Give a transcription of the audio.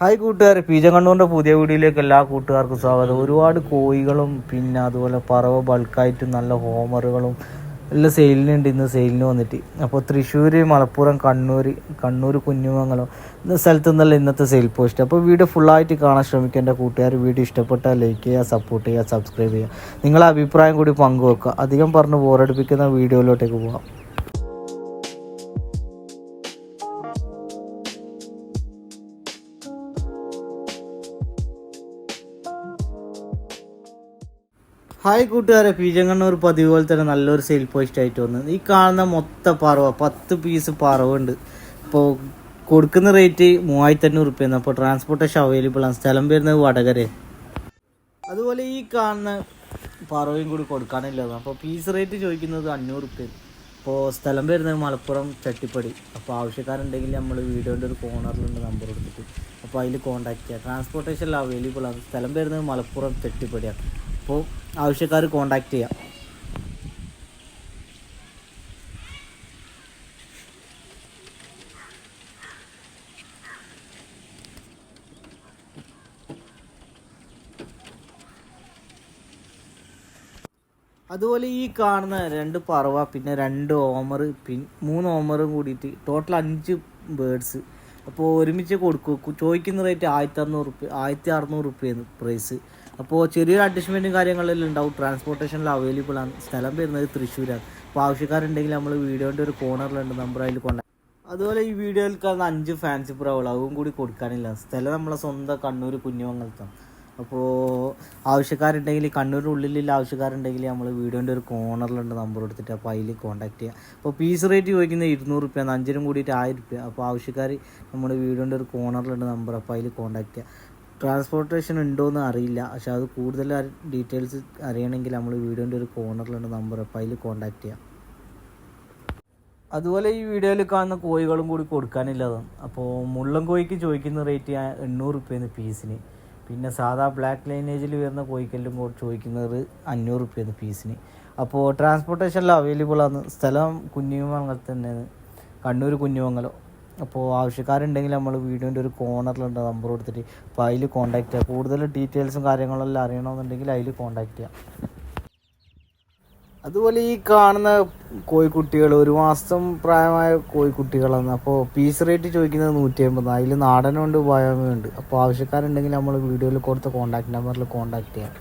Hi കൂട്ടുകാരെ. പീജങ്കണ്ണൂറിന്റെ പുതിയ വീഡിയോയിലേക്ക് എല്ലാ കൂട്ടുകാർക്കും സ്വാഗതം. ഒരുപാട് കോഴികളും പിന്നെ അതുപോലെ പറവ ബൾക്കായിട്ട് നല്ല ഹോമറുകളും എല്ലാം സെയിലിനുണ്ട് ഇന്ന് സെയിലിന് വന്നിട്ട്. അപ്പോൾ തൃശ്ശൂർ മലപ്പുറം കണ്ണൂർ കണ്ണൂർ കുഞ്ഞുമംഗലം ഇന്ന സ്ഥലത്തു നിന്നല്ല ഇന്നത്തെ സെയിൽ പോസ്റ്റ് അപ്പോൾ വീഡിയോ ഫുള്ളായിട്ട് കാണാൻ ശ്രമിക്കുക. എന്റെ കൂട്ടുകാർ വീഡിയോ ഇഷ്ടപ്പെട്ടാൽ ലൈക്ക് ചെയ്യുക സപ്പോർട്ട് ചെയ്യുക സബ്സ്ക്രൈബ് ചെയ്യുക. നിങ്ങളെ അഭിപ്രായം കൂടി പങ്കുവെക്കുക. അധികം പറഞ്ഞ് ബോറടിപ്പിക്കുന്ന വീഡിയോയിലോട്ടേക്ക് പോകാം ഹായ് കൂട്ടുകാരെ. പീജങ്കണ്ണൂർ പതിവ് പോലെ തന്നെ നല്ലൊരു സെയിൽ പോസ്റ്റ് ആയിട്ട് വന്നു. ഈ കാണുന്ന മൊത്ത പറവ പത്ത് പീസ് പറവുണ്ട്. ഇപ്പോൾ കൊടുക്കുന്ന റേറ്റ് മൂവായിരത്തി അഞ്ഞൂറ് റുപ്യാണ് അപ്പോൾ ട്രാൻസ്പോർട്ടേഷൻ അവൈലബിൾ ആണ്. സ്ഥലം വരുന്നത് വടകര അതുപോലെ ഈ കാണുന്ന പറവയും കൂടി കൊടുക്കാനില്ല അപ്പോൾ പീസ് റേറ്റ് ചോദിക്കുന്നത് അഞ്ഞൂറ് റുപ്യ. അപ്പോൾ സ്ഥലം വരുന്നത് മലപ്പുറം ചട്ടിപ്പടി. അപ്പോൾ ആവശ്യക്കാരുണ്ടെങ്കിൽ നമ്മൾ വീഡിയോന്റെ ഒരു കോർണറിലുണ്ട് നമ്പർ കൊടുത്തിട്ട്. അപ്പോൾ അതിൽ കോൺടാക്ട് ചെയ്യുക ട്രാൻസ്പോർട്ടേഷൻ അവൈലബിൾ ആണ്. സ്ഥലം വരുന്നത് മലപ്പുറം ചട്ടിപ്പടിയാണ്. അപ്പോൾ ആവശ്യക്കാർ കോണ്ടാക്ട് ചെയ്യാം. അതുപോലെ ഈ കാണുന്ന രണ്ട് പറവ പിന്നെ രണ്ട് ഓമർ പിൻ മൂന്ന് ഓമറും കൂടിയിട്ട് ടോട്ടൽ അഞ്ച് ബേഡ്സ് അപ്പോൾ ഒരുമിച്ച് കൊടുക്കും. ചോദിക്കുന്ന റേറ്റ് ആയിരത്തി അറുന്നൂറ് റുപ്യ ആയിരത്തി അറുന്നൂറ് റുപ്യാണ് പ്രൈസ് അപ്പോൾ ചെറിയൊരു അഡ്ജസ്റ്റ്മെന്റും കാര്യങ്ങളെല്ലാം ഉണ്ടാവും. ട്രാൻസ്പോർട്ടേഷനിൽ അവൈലബിൾ ആണ്. സ്ഥലം വരുന്നത് തൃശ്ശൂരാണ്. അപ്പോൾ ആവശ്യക്കാരുണ്ടെങ്കിൽ നമ്മൾ വീഡിയോന്റെ ഒരു കോർണറിലുണ്ട് നമ്പർ അതിൽ കൊണ്ട അതുപോലെ ഈ വീഡിയോയിൽ കാണുന്ന അഞ്ച് ഫാൻസി പ്രാവുകൾ അതും കൂടി കൊടുക്കാനില്ല. സ്ഥലം നമ്മളെ സ്വന്തം കണ്ണൂർ കുഞ്ഞുമംഗലത്താണ് അപ്പോൾ ആവശ്യക്കാരുണ്ടെങ്കിൽ കണ്ണൂരിന്റെ ഉള്ളിലുള്ള ആവശ്യക്കാരുണ്ടെങ്കിൽ നമ്മൾ വീഡിയോന്റെ ഒരു കോർണറിലുണ്ട് നമ്പർ എടുത്തിട്ട് അപ്പോൾ അതിൽ കോൺടാക്ട് ചെയ്യുക അപ്പോൾ പീസ് റേറ്റ് ചോദിക്കുന്നത് ഇരുന്നൂറ് റുപ്യ അഞ്ചിനും കൂടിയിട്ട് ആയിരം റുപ്യ. അപ്പോൾ ആവശ്യക്കാർ നമ്മുടെ വീഡിയോന്റെ ഒരു കോർണറിലുണ്ട് നമ്പർ അപ്പോൾ അതിൽ കോൺടാക്ട് ചെയ്യുക ട്രാൻസ്പോർട്ടേഷൻ ഉണ്ടോ എന്ന് അറിയില്ല. പക്ഷെ അത് കൂടുതൽ ഡീറ്റെയിൽസ് അറിയണമെങ്കിൽ നമ്മൾ വീഡിയോന്റെ ഒരു കോർണറിലുണ്ട് നമ്പർ അപ്പോൾ അതിൽ കോൺടാക്ട് ചെയ്യാം. അതുപോലെ ഈ വീഡിയോയിൽ കാണുന്ന കോഴികളും കൂടി കൊടുക്കാനില്ലതാണ് അപ്പോൾ മുള്ളൻ കോഴിക്ക് ചോദിക്കുന്ന റേറ്റ് എണ്ണൂറ് റുപ്യാണ് പീസിന് പിന്നെ സാധാ ബ്ലാക്ക് ലൈനേജിൽ വരുന്ന കോഴിക്കെല്ലാം കൂടി ചോദിക്കുന്നത് അഞ്ഞൂറ് റുപ്യാണ് പീസിന് അപ്പോൾ ട്രാൻസ്പോർട്ടേഷനിൽ അവൈലബിൾ ആണ്. സ്ഥലം കുഞ്ഞുമംഗലത്ത് തന്നെയാണ്. കണ്ണൂർ കുഞ്ഞുമംഗലം. അപ്പോൾ ആവശ്യക്കാരുണ്ടെങ്കിൽ നമ്മൾ വീഡിയോന്റെ ഒരു കോർണറിലുണ്ട് നമ്പർ കൊടുത്തിട്ട്. അപ്പോൾ അതിൽ കോൺടാക്ട് ചെയ്യുക കൂടുതൽ ഡീറ്റെയിൽസും കാര്യങ്ങളെല്ലാം അറിയണമെന്നുണ്ടെങ്കിൽ അതിൽ കോൺടാക്ട് ചെയ്യാം. അതുപോലെ ഈ കാണുന്ന കോഴിക്കുട്ടികൾ ഒരു മാസം പ്രായമായ കോഴിക്കുട്ടികളാണ്. അപ്പോൾ പീസ് റേറ്റ് ചോദിക്കുന്നത് നൂറ്റി അമ്പത് അതിൽ നാടനുണ്ട് ബയോമുണ്ട് അപ്പോൾ ആവശ്യക്കാരുണ്ടെങ്കിൽ നമ്മൾ വീഡിയോയിൽ കൊടുത്ത കോൺടാക്ട് നമ്പറിൽ കോൺടാക്ട് ചെയ്യാം.